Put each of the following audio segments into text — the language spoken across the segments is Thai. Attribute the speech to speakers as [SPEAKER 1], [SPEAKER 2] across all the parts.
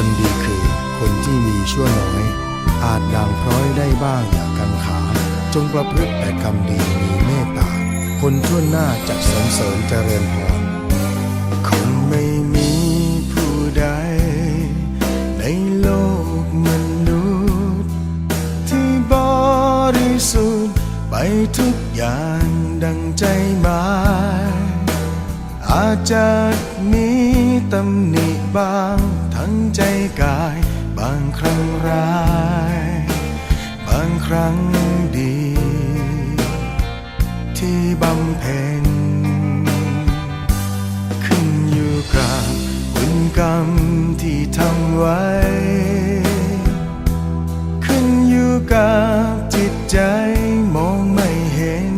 [SPEAKER 1] คนดีคือคนที่มีชั่วน้อย อาจด่างพร้อยได้บ้างอย่ากังขา จงประพฤติแต่คำดีมีเมตตา คนทั่วหน้าจะสรรเสริญเจริญพรคงไม่มีผู้ใด ในโลกมนุษย์ ที่บริสุทธิ์ไปทุกอย่างดังใจหมายอาจจะมีตำหนิบ้างทั้ง ใจกาย บางครั้งร้าย บางครั้งดี ที่บำเพ็ญขึ้นอยู่กับบุญกรรมที่ทำไว้ ขึ้นอยู่กับจิตใจมองไม่เห็น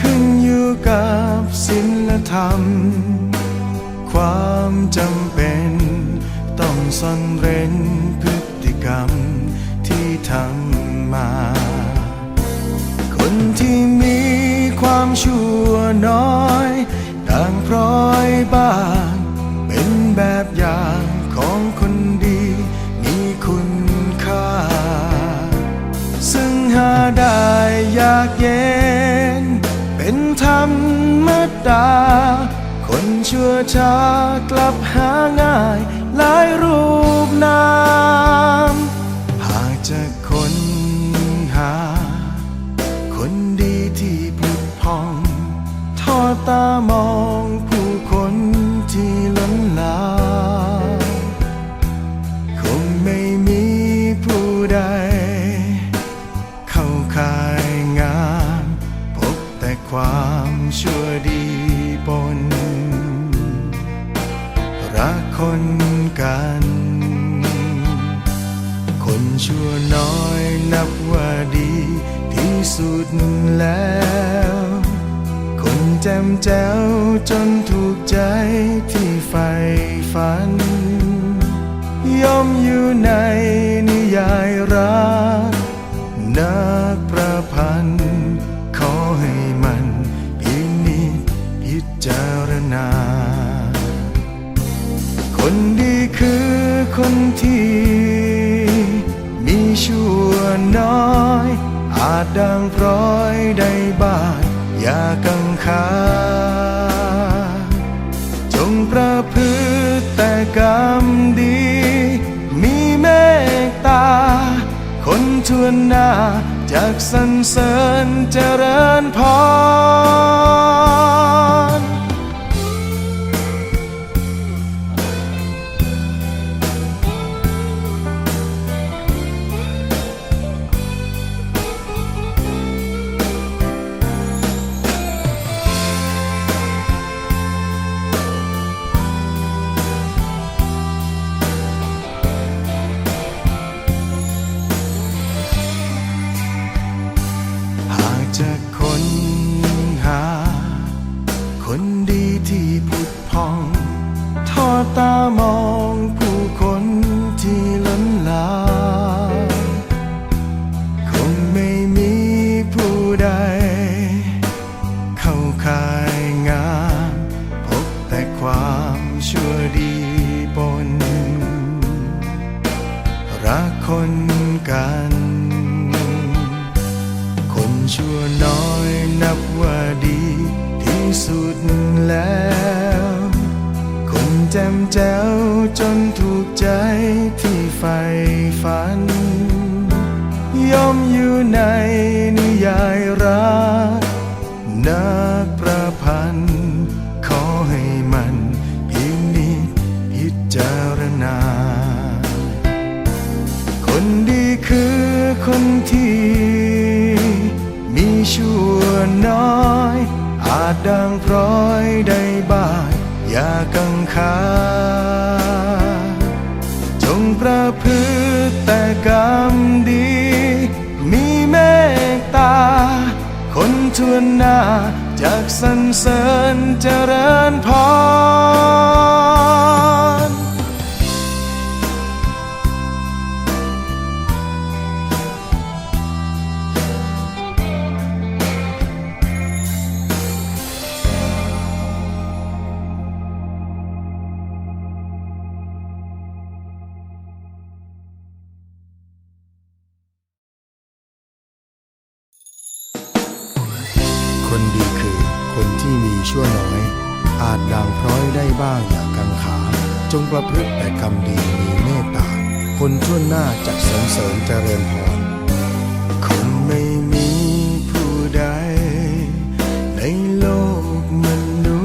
[SPEAKER 1] ขึ้นอยู่กับศีลธรรมความจำ ซ่อนเร้นพฤติกรรมที่ทำมา คนที่มีความชั่วน้อยด่างพร้อยบ้าง เป็นแบบอย่างของคนดีมีคุณค่า ซึ่งหาได้ยากเย็น เป็นธรรมดา คนชั่วช้ากลับหาง่าย หลายรูปนาม น้อยนับว่าดีที่สุดแล้ว คนแจ่มแจ้วจนถูกใจที่ใฝ่ฝัน ย่อมอยู่ในนิยายรัก วนหน้า จากสันเสริญเจริญพร ดีที่สุดแล้ว คนแจ่มแจ้วจนถูกใจที่ใฝ่ฝัน ย่อมอยู่ในนิยายรัก ร้อยได้บ้างอย่ากังขาจงประพฤติแต่กรรมดี มีเมตตา คนทวนหน้าจากสรรเสริญเจริญพร คนดีคือคนที่มีชั่วน้อย อาจด่างพร้อยได้บ้างอย่ากังขา จงประพฤติแต่กรรมดีมีเมตตา คนทั่วหน้าจะสรรเสริญเจริญพรคงไม่มีผู้ใด ในโลกมนุ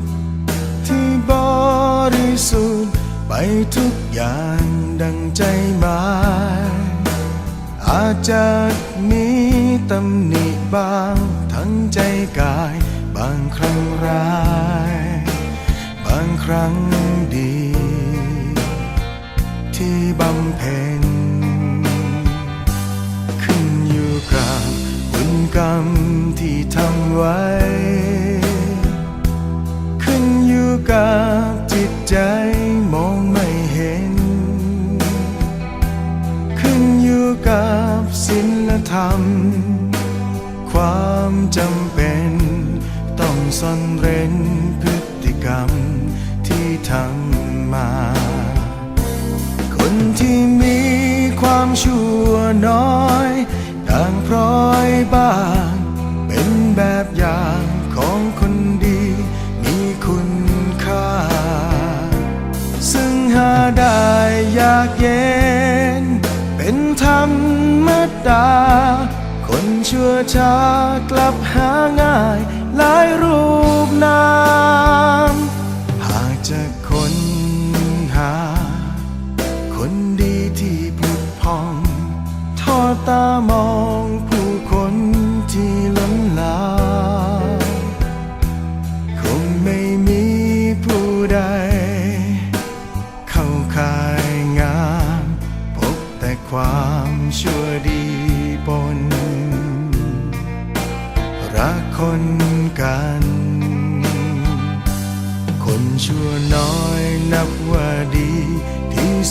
[SPEAKER 1] ษย์ ที่บริสุทธิ์ไปทุกอย่างดังใจหมายอาจจะมีตำหนิบ้าง ทั้งใจกาย บางครั้งร้าย บางครั้งดี ที่บำเพ็ญขึ้นอยู่กับบุญกรรมที่ทำไว้ ขึ้นอยู่กับจิตใจมองไม่เห็น ขึ้นอยู่กับศีลธรรม ความจำเป็น ต้องซ่อนเร้นพฤติกรรมที่ทำมา คนที่มีความชั่วน้อยด่างพร้อยบ้าง เป็นแบบอย่างของคนดีมีคุณค่า ซึ่งหาได้ยากเย็น เป็นธรรมดา คนชั่วช้ากลับหาง่ายหลายรู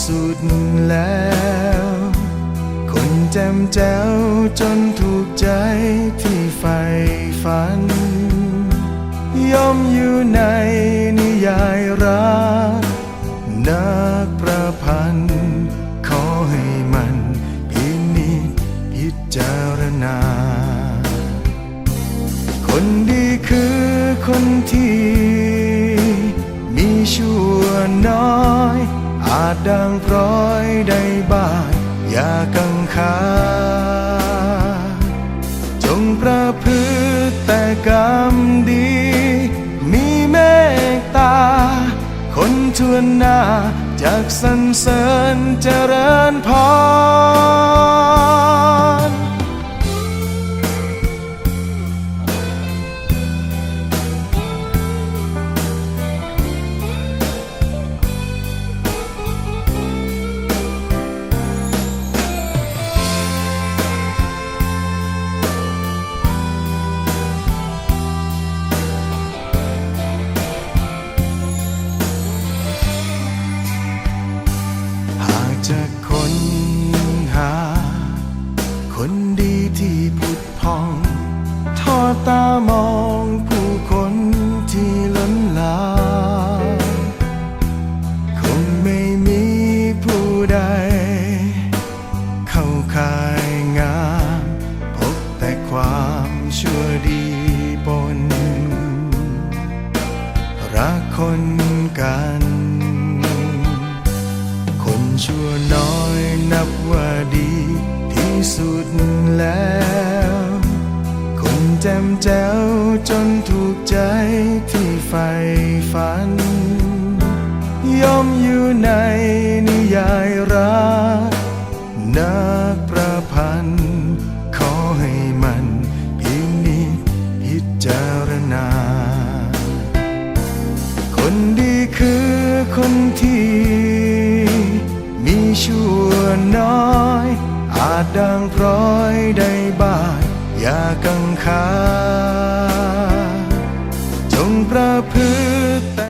[SPEAKER 1] สุดแล้ว คนแจ่มแจ้วจนถูกใจที่ใฝ่ฝัน ย่อมอยู่ในนิยายรักนัก อาจดังพร้อยได้บ้างอย่ากังขาจงประพฤติแต่กรรมดี มีเมตตา คนทวนหน้าจากสรรเสริญเจริญพร จะค้นหา คนดีที่ผุดพอง ทอดตามอง จมแจ๋วจนถูกใจที่ใฝ่ฝัน ย่อมอยู่ในนิยายรักนักประพันธ์ ขอให้มันพินิจพิจารณา คนดีคือคนที่ มีชั่วน้อย อาจดังพร้อยได้บ้างอยา